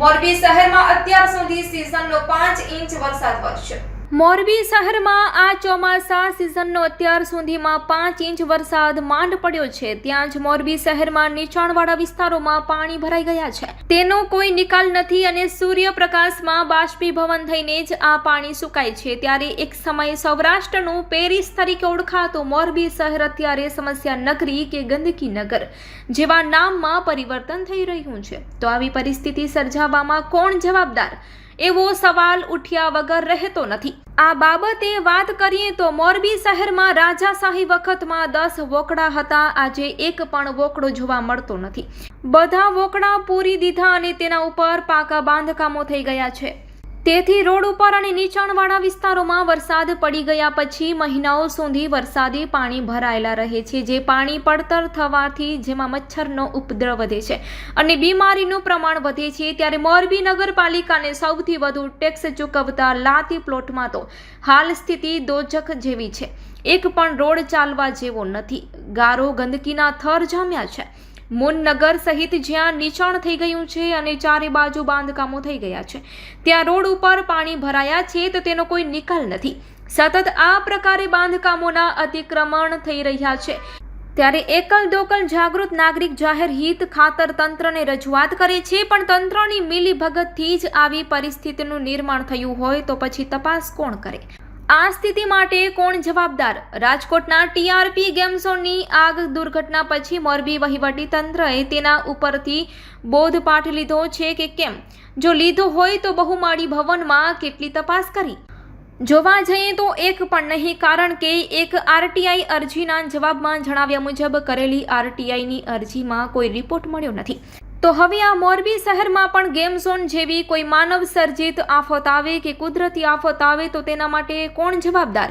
મોરબી શહેરમાં અત્યાર સુધી સિઝનનો પાંચ ઇંચ વરસાદ વરસ્યો. મોરબી શહેરમાં આ ચોમાસા સિઝનનો અત્યાર સુધીમાં પાંચ ઇંચ વરસાદ માંડ પડ્યો છે. ત્યાં જ મોરબી શહેરમાં નીચાણવાળા વિસ્તારોમાં પાણી ભરાઈ ગયા છે. તેનો કોઈ નિકાલ નથી અને સૂર્યપ્રકાશમાં બાષ્પીભવન થઈને જ આ પાણી સુકાય છે. ત્યારે એક સમયે સૌરાષ્ટ્રનું પેરિસ તરીકે ઓળખાતું મોરબી શહેર અત્યારે સમસ્યા નગરી કે ગંદકી નગર જેવા નામમાં પરિવર્તન થઈ રહ્યું છે. તો આવી પરિસ્થિતિ સર્જાવવામાં કોણ જવાબદાર? એવો સવાલ ઉઠ્યા વગર રહેતો નથી. આ બાબતે વાત કરીએ તો મોરબી શહેરમાં રાજાશાહી વખતમાં દસ વોકડા હતા, આજે એક પણ વોકડો જોવા મળતો નથી. બધા વોકડા પૂરી દીધા અને તેના ઉપર પાકા બાંધકામો થઈ ગયા છે. તેથી રોડ ઉપર અને નીચાણવાળા વિસ્તારોમાં વરસાદ પડી ગયા પછી મહિનાઓ સુધી વરસાદી પાણી ભરાયેલા રહે છે. જે પાણી પડતર થવાથી જેમાં મચ્છરનો ઉપદ્રવ વધે છે અને બીમારીનું પ્રમાણ વધે છે, ત્યારે મોરબી નગરપાલિકાને સૌથી વધુ ટેક્સ ચૂકવતા લાતી પ્લોટમાં તો હાલ સ્થિતિ દોજખ જેવી છે. એક પણ રોડ ચાલવા જેવો નથી. ગારો ગંદકીના થર જામ્યા છે. મુનનગર સહિત જ્યાં નીચાણ થઈ ગયું છે અને ચારે બાજુ બાંધકામો થઈ ગયા છે. ત્યાં રોડ ઉપર પાણી ભરાયા છે તો તેનો કોઈ નિકાલ નથી. સતત આ પ્રકારે બાંધકામોના અતિક્રમણ થઈ રહ્યા છે. ત્યારે એકલ દોકલ જાગૃત નાગરિક જાહેર હિત ખાતર તંત્રને રજૂઆત કરે છે, પણ તંત્રની મિલીભગતથી જ આવી પરિસ્થિતિનું નિર્માણ થયું હોય તો પછી તપાસ કોણ કરે? આ સ્થિતિ માટે કોણ જવાબદાર? રાજકોટના ટીઆરપી ગેમ ઝોનની આગ દુર્ઘટના પછી મોરબી વહીવટી તંત્રએ તેના ઉપરથી બોધપાઠ લીધો છે કે કેમ? જો લીધો હોય તો બહુમાળી ભવનમાં કેટલી તપાસ કરી? જોવા જઈએ તો એક પણ નહીં, કારણ કે એક આરટીઆઈ અરજીના જવાબમાં જણાવ્યા મુજબ કરેલી આરટીઆઈની અરજીમાં કોઈ રિપોર્ટ મળ્યો નથી. તો હવે આ મોરબી શહેરમાં પણ ગેમ ઝોન જેવી કોઈ માનવ સર્જિત આફત આવે કે કુદરતી આફત આવે તો તેના માટે કોણ જવાબદાર?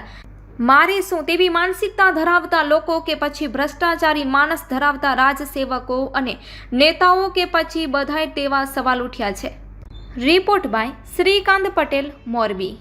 મારે શું તેવી માનસિકતા ધરાવતા લોકો કે પછી ભ્રષ્ટાચારી માનસ ધરાવતા રાજસેવકો અને નેતાઓ કે પછી બધાય તેવા સવાલ ઉઠ્યા છે? Report by Shrikant Patel, Morbi.